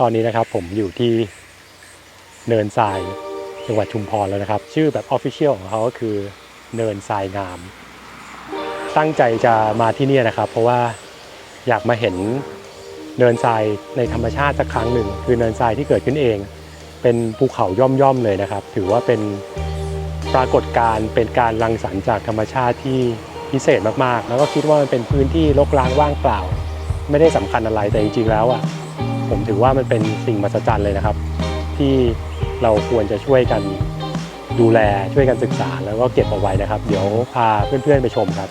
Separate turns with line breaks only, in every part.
ตอนนี้นะครับผมอยู่ที่เนินทรายจังหวัดชุมพรแล้วนะครับ ชื่อแบบออฟฟิเชียลของเขาก็คือเนินทรายงาม ตั้งใจจะมาที่นี่นะครับ เพราะว่าอยากมาเห็นเนินทรายในธรรมชาติสักครั้งหนึ่ง คือเนินทรายที่เกิดขึ้นเอง เป็นภูเขาย่อมๆเลยนะครับ ถือว่าเป็นปรากฏการณ์เป็นการรังสรรค์จากธรรมชาติที่พิเศษมากๆ แล้วก็คิดว่ามันเป็นพื้นที่รกร้างว่างเปล่า ไม่ได้สำคัญอะไรแต่จริงๆแล้วอะ ผมถือว่ามันเป็นสิ่งมหัศจรรย์เลยนะครับ ที่เราควรจะช่วยกันดูแลช่วยกันศึกษาแล้วก็เก็บเอาไว้นะครับ เดี๋ยวพาเพื่อนๆไปชมครับ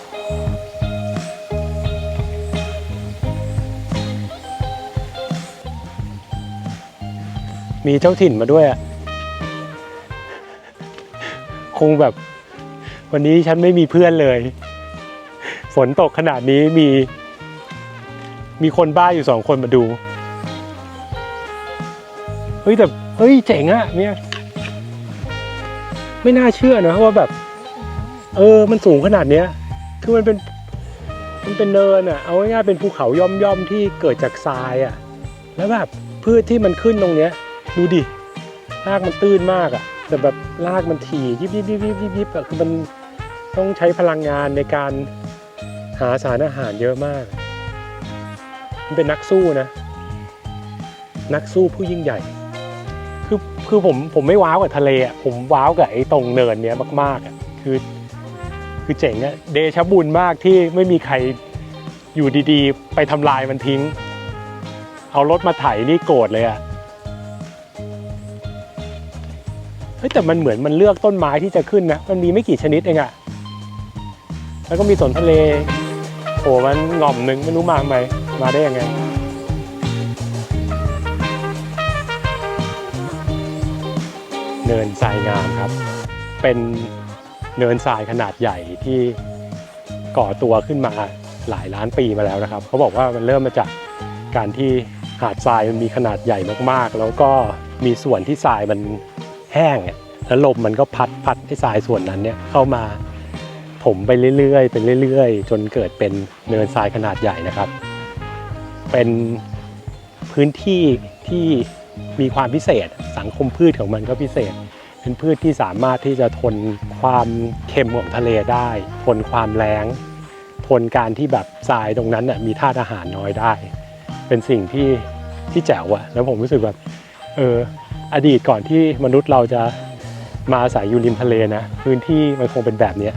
มีเจ้าถิ่นมาด้วย คงแบบ วันนี้ฉันไม่มีเพื่อนเลย ฝนตกขนาดนี้มี มีคนบ้าอยู่สองคนมาดู ฮ้ยแต่เฮ้ยเจ๋งอะเนี่ยไม่น่าเชื่อนะว่าแบบ เออมันสูงขนาดเนี้ยคือมันเป็นมันเป็นเนินอะเอาง่ายๆเป็นภูเขาย่อมย่อมๆที่เกิดจากทรายอะแล้วแบบพืชที่มันขึ้นตรงเนี้ย ดูดิรากมันตื้นมากอะแต่แบบรากมันถี่ยิบยิบยิบยิบยิบยิบอะคือมันต้องใช้พลังงานในการหาสารอาหารเยอะมาก มันเป็นนักสู้นะ นักสู้ผู้ยิ่งใหญ่ คือคือผมผมไม่ว้าวกับทะเลอะผมว้าวกับไอ้ตรงเนินเนี้ยมากๆอะคือคือเจ๋งอะเดชบุญมากที่ไม่มีใครอยู่ดีๆ ไปทำลายมันทิ้ง เอารถมาไถนี่โกรธเลยอะเฮ้ยแต่มันเหมือนมันเลือกต้นไม้ที่จะขึ้นนะ มันมีไม่กี่ชนิดเองอะแล้วก็มีสนทะเลโอ้มันง่อมหนึ่งไม่รู้มาทำไมมาได้ยังไง เนินทรายงามครับ เป็นเนินทรายขนาดใหญ่ที่ก่อตัวขึ้นมาหลายล้านปีมาแล้วนะครับ เขาบอกว่ามันเริ่มมาจากการที่หาดทรายมันมีขนาดใหญ่มากๆ แล้วก็มีส่วนที่ทรายมันแห้งแล้วลมมันก็พัดพัดให้ทรายส่วนนั้นเนี่ยเข้ามาถมไปเรื่อยๆไปเรื่อย ๆ จนเกิดเป็นเนินทรายขนาดใหญ่นะครับ เป็นพื้นที่ที่ มีความพิเศษ สังคมพืชของมันก็พิเศษ เป็นพืชที่สามารถที่จะทนความเค็มของทะเลได้ ทนความแล้ง ทนการที่แบบทรายตรงนั้นน่ะมีธาตุอาหารน้อยได้ เป็นสิ่งที่ที่แจ๋วอะแล้วผมรู้สึกแบบเอออดีตก่อนที่มนุษย์เราจะมาอาศัยอยู่ริมทะเลนะ พื้นที่มันคงเป็นแบบเนี้ย